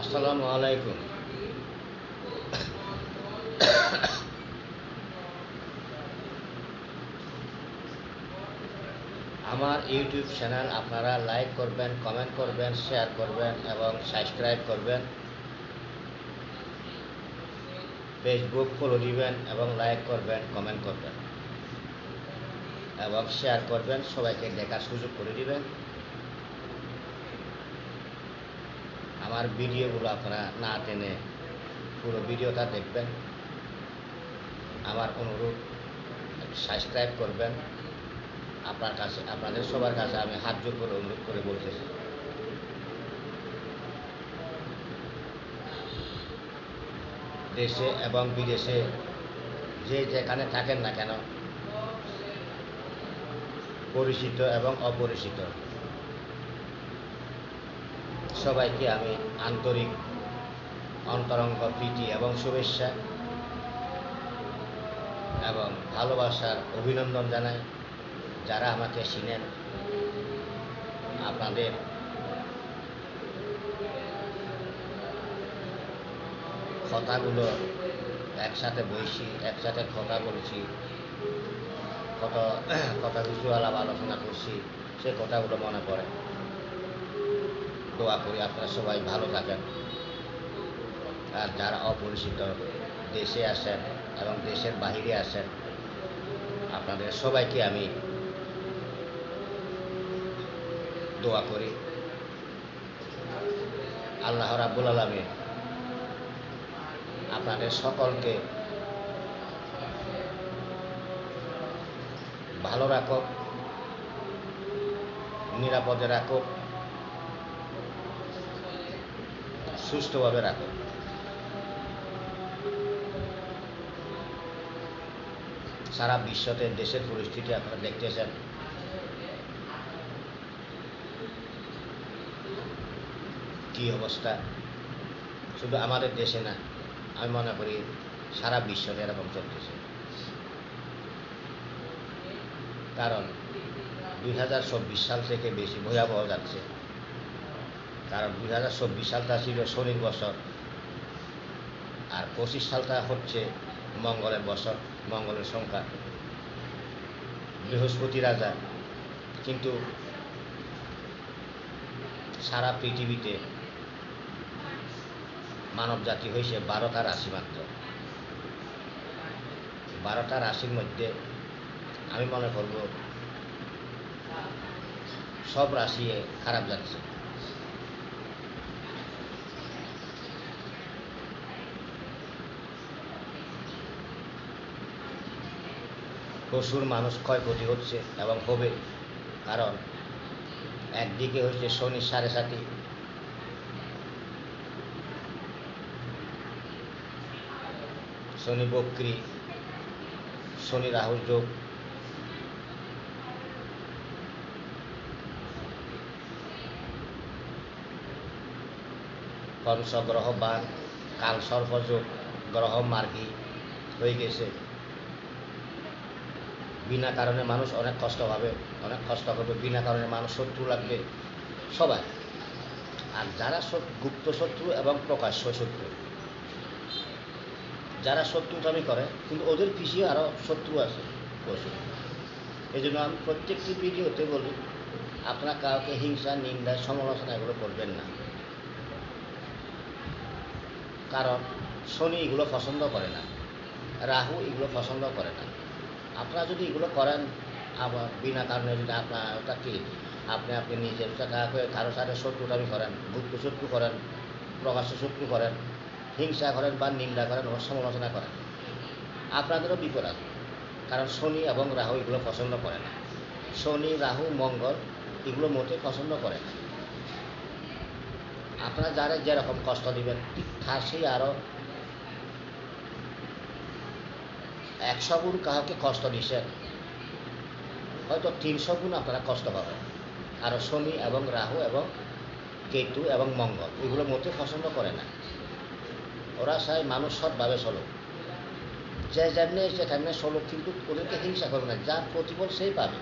আসসালামু আলাইকুম। আমার ইউটিউব চ্যানেল আপনারা লাইক করবেন, কমেন্ট করবেন, শেয়ার করবেন এবং সাবস্ক্রাইব করবেন। ফেসবুক ফলো দিবেন এবং লাইক করবেন, কমেন্ট করবেন এবং শেয়ার করবেন, সবাইকে দেখার সুযোগ করে দিবেন। আমার ভিডিওগুলো আপনারা না টেনে পুরো ভিডিওটা দেখবেন। আমার অনুরোধ সাবস্ক্রাইব করবেন। আপনার কাছে, আপনাদের সবার কাছে আমি হাত জোর করে অনুরোধ করে বলতেছি। দেশে এবং বিদেশে যে যেখানে থাকেন না কেন, পরিচিত এবং অপরিচিত। সবাইকে আমি আন্তরিক অন্তরঙ্গ প্রীতি এবং শুভেচ্ছা এবং ভালোবাসার অভিনন্দন জানাই যারা আমাকে চিনেন। আপনাদের কথাগুলো একসাথে বইছি, একসাথে কথা বলছি, কত কথা কিছু আলাপ আলোচনা করছি, সে কথাগুলো মনে পড়ে। দোয়া করি, আপনারা সবাই ভালো থাকেন। আর যারা অপরিচিত দেশে আসেন এবং দেশের বাহিরে আসেন আপনাদের সবাইকে আমি দোয়া করি। আল্লাহ রাব্বুল আলমী আপনাদের সকলকে ভালো রাখুক, নিরাপদে রাখুক। সুস্থভাবে রাখুক সারা বিশ্বতে দেশের পরিস্থিতি আপনারা দেখতেছেন। কি অবস্থা? শুধু আমাদের দেশে না, আমি মনে করি সারা বিশ্বতে এরকম চলতেছে। কারণ দুই হাজার চব্বিশ সাল থেকে বেশি ভয়াবহ যাচ্ছে। কারণ দুই হাজার চব্বিশ সালটা ছিল শনির বছর। আর পঁচিশ সালটা হচ্ছে মঙ্গলের বছর, মঙ্গলের সংখ্যা। বৃহস্পতি রাজা। কিন্তু সারা পৃথিবীতে মানব জাতি হয়েছে বারোটা রাশি মাত্র। বারোটা রাশির মধ্যে আমি মনে করব সব রাশি খারাপ যাচ্ছে প্রচুর মানুষ ক্ষয়ক্ষতি হচ্ছে এবং হবে। কারণ একদিকে হচ্ছে শনি সাড়ে সাতি শনি বক্রি, শনি রাহুর যোগ। কংস গ্রহ বান কাল সর্পযোগ গ্রহ মার্গী হয়ে গেছে। বিনা কারণে মানুষ অনেক কষ্ট পাবে, অনেক কষ্ট করবে, বিনা কারণে মানুষ শত্রু লাগবে। সবাই। আর যারা গুপ্ত শত্রু এবং প্রকাশ্য শত্রু। যারা শত্রু শত্রুতামি করে, কিন্তু ওদের পিছিয়ে আরও শত্রু আছে, প্রচুর। এই জন্য আমি প্রত্যেকটি ভিডিওতে বলি, আপনারা কাউকে হিংসা, নিন্দা, সমালোচনা এগুলো করবেন না। কারণ শনি এগুলো পছন্দ করে না, রাহু এগুলো পছন্দ করে না। আপনারা যদি এগুলো করেন, আবার বিনা কারণে যদি আপনার ওটা কি, আপনি আপনি নিজের কাউকে কারও সাথে শত্রুতামি করেন গুপ্ত শত্রু করেন, প্রকাশ্য শত্রু করেন, হিংসা করেন বা নিন্দা করেন ও সমালোচনা করেন, আপনাদেরও বিপদ আছে। কারণ শনি এবং রাহু এগুলো পছন্দ করে না। শনি, রাহু, মঙ্গল এগুলো মোটে পছন্দ করে না। আপনারা যারা যেরকম কষ্ট দিবেন, ঠিক ঠাসি আরও একশো গুণ কাউকে কষ্ট দিচ্ছেন হয়তো তিনশো গুণ আপনারা কষ্ট পাবেন। আর শনি এবং রাহু এবং কেতু এবং মঙ্গল, এগুলো মোটে পছন্দ করে না। ওরা চায় মানুষ সৎভাবে চলুক। যে যেমনি যেখানে চলুক, কিন্তু ওদেরকে হিংসা করবে না, যার প্রতিফল সেই পাবে।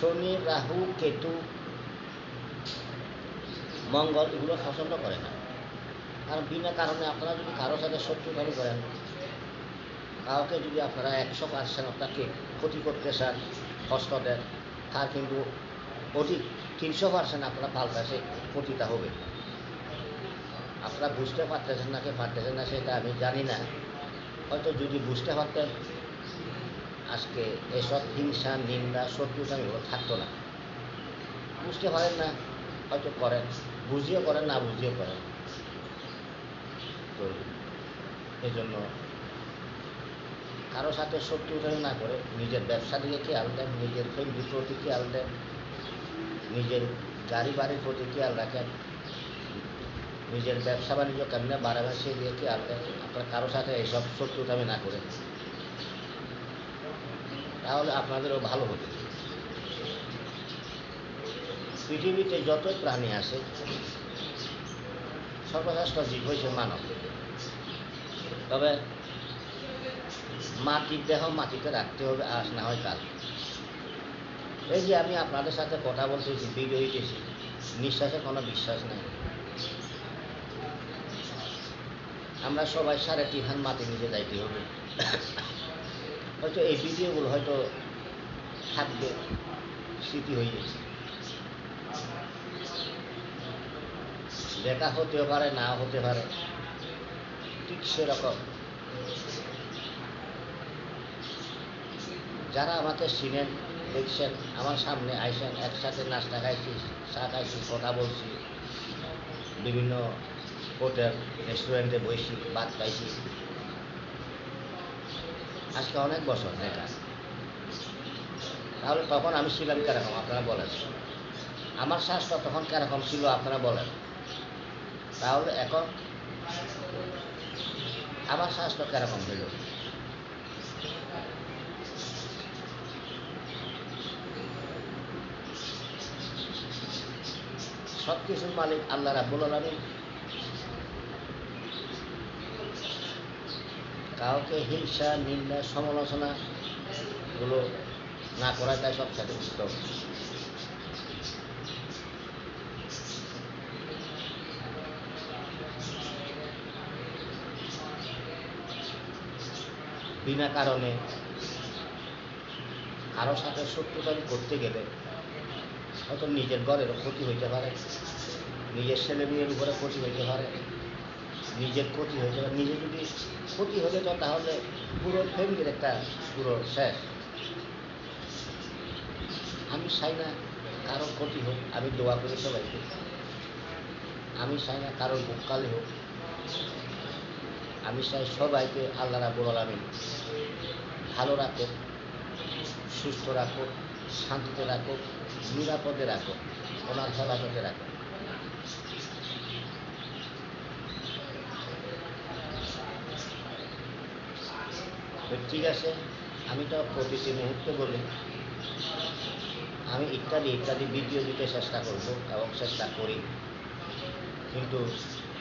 শনি, রাহু, কেতু, মঙ্গল, এগুলো পছন্দ করে না। কারণ বিনা কারণে আপনারা যদি কারোর সাথে শত্রুতামি করেন, কাউকে যদি আপনারা একশো পার্সেন্ট আপনাকে ক্ষতি করতে চান, কষ্ট দেন, তার কিন্তু অধিক তিনশো পার্সেন্ট আপনারা পাল্টাছে ক্ষতিটা হবে। আপনারা বুঝতে পারতেছেন না কে পারতেছেন না সেটা আমি জানি না। হয়তো যদি বুঝতে পারতেন, আজকে এসব হিংসা, নিন্দা, শত্রুতা এগুলো থাকতো না। বুঝতে পারেন না, হয়তো করেন বুঝিয়ে করেন, না বুঝিয়ে করেন। তো এই জন্য কারও সাথে শত্রুতামি না করে নিজের ব্যবসা দিকে খেয়াল দেন, নিজের ফ্যামিলির প্রতি খেয়াল দেন, নিজের গাড়ি বাড়ির প্রতি খেয়াল রাখেন, নিজের ব্যবসা বাণিজ্য কেমনে বাড়াবে সেই দিকে খেয়াল দেন, আপনার কারও সাথে এইসব শত্রুতামি না করে। তাহলে আপনাদেরও ভালো হবে পৃথিবীতে যতই প্রাণী আছে সর্বশ্রেষ্ঠ জীব হয়েছে মানব। তবে মাটির দেহ মাটিতে রাখতে হবে আজ না হয় কাল। এই যে আমি আপনাদের সাথে কথা বলতেছি ভিডিও দিতেছি, নিঃশ্বাসে কোনো বিশ্বাস নেই। আমরা সবাই সাড়ে তিন হান মাটি নিচে যাইতে হবে। হয়তো এই ভিডিওগুলো হয়তো থাকবে, স্মৃতি হয়ে গেছে দেখা হতেও পারে, না হতে পারে, ঠিক সেরকম। যারা আমাকে চিনেন, দেখছেন, আমার সামনে আইসেন, একসাথে নাস্তা খাইছি, চা খাইছি, কথা বলছি, বিভিন্ন হোটেল, রেস্টুরেন্টে বসছি ভাত খাইছি। আজকে অনেক বছর দেখা তাহলে তখন আমি ছিলাম কেরকম, আপনারা বলেন। আমার শ্বাসটা তখন কেরকম ছিল, আপনারা বলেন। তাহলে এখন আমার স্বাস্থ্য কেরকম হইল? সব কিছুর মালিক আল্লাহ রাব্বুল আলামিন। কাউকে হিংসা, নিন্দা, সমালোচনা গুলো না করাটাই সবচেয়ে উত্তম। বিনা কারণে কারোর সাথে শত্রুতামি করতে গেলে হয়তো নিজের ঘরেরও ক্ষতি হইতে পারে, নিজের ছেলে মেয়ের উপরে ক্ষতি হইতে পারে, নিজের ক্ষতি হইতে পারে। নিজে যদি ক্ষতি হলে তো তাহলে পুরো ফ্যামিলির একটা পুরো শেষ। আমি চাই না কারোর ক্ষতি হোক, আমি দোয়া করি সবাইকে। আমি চাই না কারোর বুককালি হোক। আমি চাই সবাইকে আল্লাহ রাবুল আলমিন ভালো রাখুক, সুস্থ রাখুক, শান্তিতে রাখুক, নিরাপদে রাখুক, ওনার হেফাজতে রাখুক। ঠিক আছে, আমি তো প্রতিটি মুহূর্তে বলি, আমি ইত্যাদি ইত্যাদি ভিডিও দিতে চেষ্টা করব এবং চেষ্টা করি, কিন্তু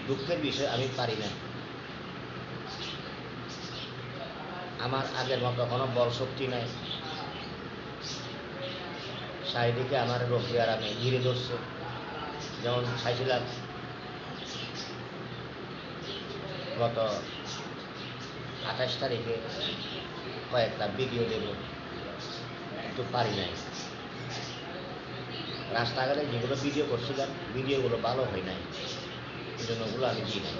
দুঃখের বিষয় আমি পারি না। আমার আগের মতো কোনো বল শক্তি নাই। চারিদিকে আমার রোগ আরামে ঘিরে ধরছে। যেমন চাইছিলাম গত আঠাশ তারিখে কয়েকটা ভিডিও দেব একটু পারি নাই। রাস্তাঘাটে যেগুলো ভিডিও করছিলাম, ভিডিওগুলো ভালো হয় নাই। এই জন্য ওগুলো আমি দিই নাই।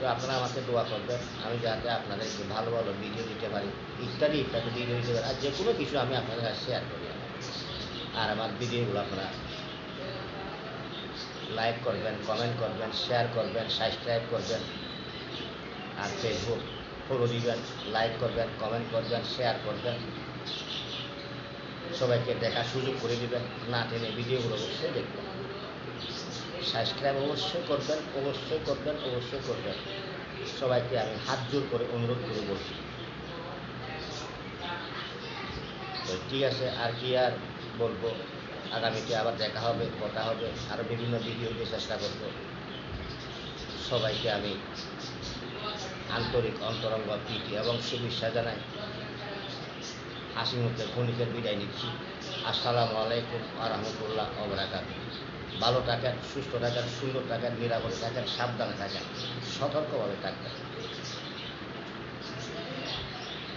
তো আপনারা আমাকে দোয়া করবেন, আমি যাতে আপনাদেরকে ভালো ভালো ভিডিও দিতে পারি, ইত্যাদি ইত্যাদি ভিডিও দিতে পারি, আর যে কোনো কিছু আমি আপনাদের কাছে শেয়ার করি আর আমার ভিডিওগুলো আপনারা লাইক করবেন কমেন্ট করবেন শেয়ার করবেন সাবস্ক্রাইব করবেন, আর ফেসবুক ফলো দিবেন লাইক করবেন কমেন্ট করবেন শেয়ার করবেন। সবাইকে দেখার সুযোগ করে দিবেন, না টেনে ভিডিওগুলো অবশ্যই দেখবেন। সাবস্ক্রাইব অবশ্যই করবেন অবশ্যই করবেন অবশ্যই করবেন। সবাইকে আমি হাত জোর করে অনুরোধ করে বলছি। ঠিক আছে, আর কি আর বলব? আগামীতে আবার দেখা হবে, কথা হবে আরও বিভিন্ন ভিডিও দিয়ে চেষ্টা করব। সবাইকে আমি আন্তরিক অন্তরঙ্গ প্রীতি এবং শুভেচ্ছা জানাই। হাসি মুখে বিদায় নিচ্ছি। আসসালামু আলাইকুম আ রহমতুল্লাহ ভালো থাকেন সুস্থ থাকেন সুন্দর থাকেন নিরাপদে থাকেন সাবধানে থাকেন সতর্কভাবে থাকবেন।